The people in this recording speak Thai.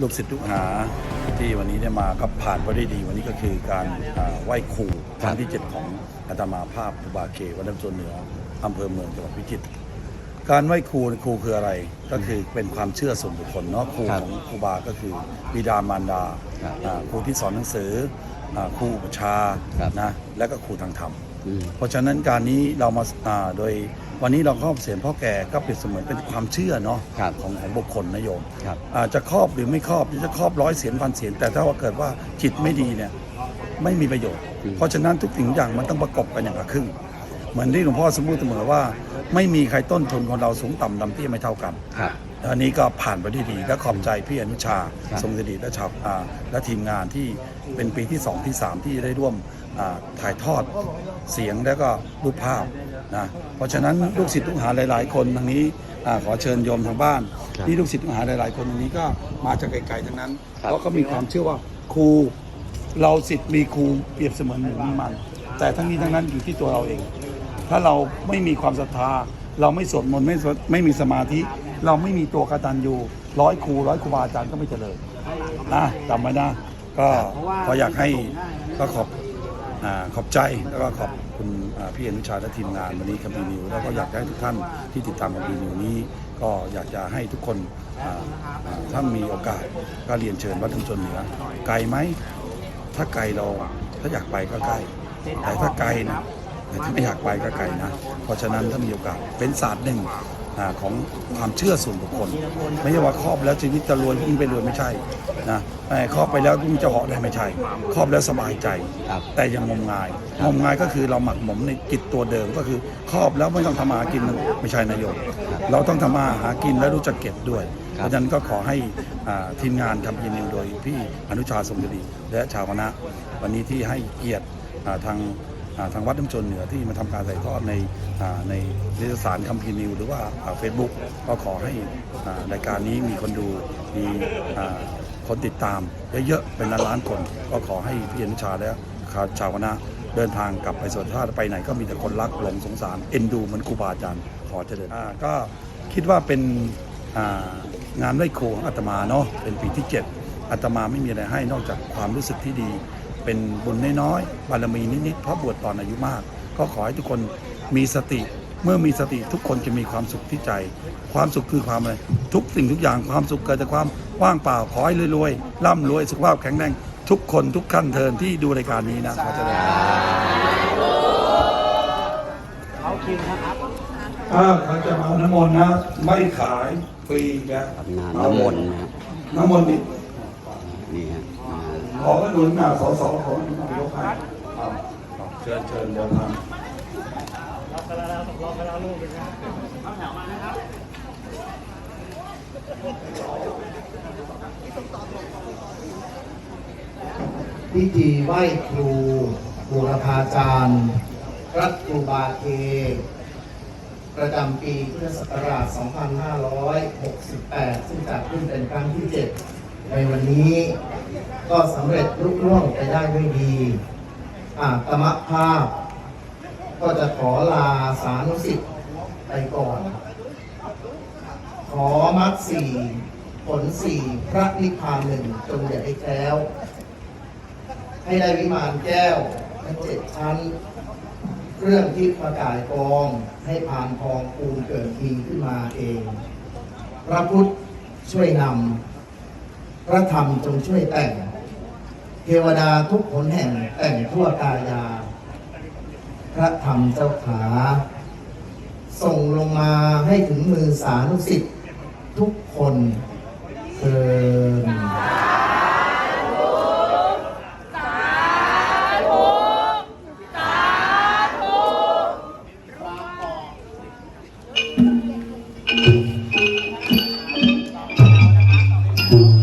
ลูกศิษย์ลูกหาที่วันนี้ได้มาก็ผ่านไปได้ดีวันนี้ก็คือการอ่าไหว้ครูครั้งที่ 7 ของอาตมาภาพครูบาเกวัดน้ำโจนเหนืออำเภอเมืองจังหวัดพิจิตรการไหว้ครูครูคืออะไรก็คือเป็นความเชื่อส่วนบุคคลเนาะครูครับของครูบาก็คือบิดามารดาครับอ่าครูที่สอนหนังสืออ่าครูอุปชฌาย์ครับนะและก็ครูทางธรรมอืม เพราะฉะนั้นการนี้เรามาอ่าโดยวันนี้เราครอบเสียงพ่อแก่ก็เปรียบเสมือนเป็นความเชื่อเนาะครับของของบุคคลนะโยมครับอาจะครอบหรือไม่ครอบหรือจะครอบร้อยเสียนพันเสียนแต่ถ้าว่าเกิดว่าจิตไม่ดีเนี่ยไม่มีประโยชน์อืมเพราะฉะนั้นทุกสิ่งอย่างมันต้องประกอบกันอย่างละครึ่ง เหมือนที่หลวงพ่อสมมติเสมอว่า ไม่มีใครต้นทุนของเราสูงต่ำดำเตี้ยไม่เท่ากันครับอันนี้ก็ผ่านไปได้ดีและขอบใจพี่อนุชาครับทรงสิริและชาวอ่าและทีมงานที่เป็นปีที่ 2 ที่ 3 ที่ได้ร่วมอ่า ถ่ายทอดเสียงและก็รูปภาพนะเพราะฉะนั้นลูกศิษย์ลูกหาหลาย ๆ คนทางนี้อ่าขอเชิญโยมทางบ้านครับที่ลูกศิษย์ลูกหาหลาย ๆ คนตรงนี้ก็มาจากไกลๆทั้งนั้นครับเพราะก็มีความเชื่อว่าครูเราศิษย์มีครูเปรียบเสมือนหมูมีมัน แต่ทั้งนี้ทั้งนั้นอยู่ที่ตัวเราเอง ถ้าเราไม่มีความศรัทธา เราไม่สวดมนต์ไม่สวดไม่มีสมาธิ เราไม่มีตัวกตัญญูร้อยครูร้อยครูบาอาจารย์ก็ไม่เจริญนะจำไว้นะก็ขออยากให้ก็ขอบอา ขอบใจแล้วก็ขอบคุณพี่อนุชาและทีมงานวันนี้คัมภีร์นิวแล้วก็อยากให้ทุกท่านที่ติดตามคัมภีร์นิวนี้ ก็อยากจะให้ทุกคนถ้ามีโอกาสก็เรียนเชิญวัดทุ่งชนเหนือไกลไหมถ้าไกลเราถ้าอยากไปก็ใกล้ แต่ถ้าไกลนะแต่ถ้าไม่อยากไปก็ไกลนะ เพราะฉะนั้นถ้ามีโอกาสเป็นศาสตร์หนึ่ง ของความเชื่อส่วนบุคคล ไม่ใช่ว่าครอบแล้วชีวิตจะรวยยิ่งไปรวยไม่ใช่นะไอ้ครอบไปแล้วยิ่งจะเหาะได้ไม่ใช่ ครอบแล้วสบายใจครับแต่ยังงมงายงมงายก็คือเราหมักหมมในจิตตัวเดิมก็คือครอบแล้วไม่ต้องทำมาหากินไม่ใช่นายโยมเราต้องทำมาหากินและรู้จักเก็บด้วยเพราะฉะนั้นก็ขอให้อ่าทีมงานทำยินดีโดยพี่อนุชาสมฤดีและชาวคณะวันนี้ที่ให้เกียรติอ่าทางอ่า ทางวัดน้ำชนเหนือที่มาทำการถ่ายทอดในในนิตยสารคัมภีร์นิวหรือว่าเฟซบุ๊กก็ขอให้รายการนี้มีคนดูมีคนติดตามเยอะๆเป็นล้านๆคน ก็ขอให้พี่อนุชาและชาวคณะเดินทางกลับไปสวนชาไปไหนก็มีแต่คนรักหลงสงสารเอ็นดูเหมือนครูบาอาจารย์ขอเจริญก็คิดว่าเป็นงานไหว้ครูของอาตมาเนาะเป็นปีที่ 7อาตมาไม่มีอะไรให้นอกจากความรู้สึกที่ดี เป็นบุญน้อยๆบารมีนิดๆเพราะบวชตอนอายุมาก ก็ขอให้ทุกคนมีสติ เมื่อมีสติทุกคนจะมีความสุขที่ใจ ความสุขคือความอะไรทุกสิ่งทุกอย่างความสุขเกิดจากความว่างเปล่าขอให้รวยๆร่ำรวยสุขภาพแข็งแรงทุกคนทุกขั้นเทินที่ดูรายการนี้นะขอเจริญถ้าเขาจะมาเอาน้ำมนต์นะ ไม่ขายฟรีนะงานน้ำมนต์นะฮะน้ำมนต์นี่นี่ฮะอ่า ขอก็หนุนหน้าสอสอขอหนุนนายกให้ครับเชิญเชิญเดินทางพิธีไหว้ครูบูรพาจารย์ระครูบาเทประจำปีพุทธศักราช 2568 ซึ่งจัดขึ้นเป็นครั้งที่ 7 ในวันนี้ก็สำเร็จลุล่วงไปได้ด้วยดี อาตมภาพ ก็จะขอลาสานุสิทธิ์ไปก่อน ขอมรรคสี่ผลสี่พระนิพพานหนึ่งจงอย่าได้แคล้ว ให้ได้วิมานแก้วทั้งเจ็ดชั้นเครื่องที่ประกายกองให้ผ่านทองปูนเกิดทีขึ้นมาเอง พระพุทธช่วยนำ พระธรรมจงช่วยแต่ง เทวดาทุกผลแห่งแต่งทั่วกายา พระธรรมเจ้าขา ส่งลงมาให้ถึงมือสารุสิทธิ์ทุกคนเทิน嗯。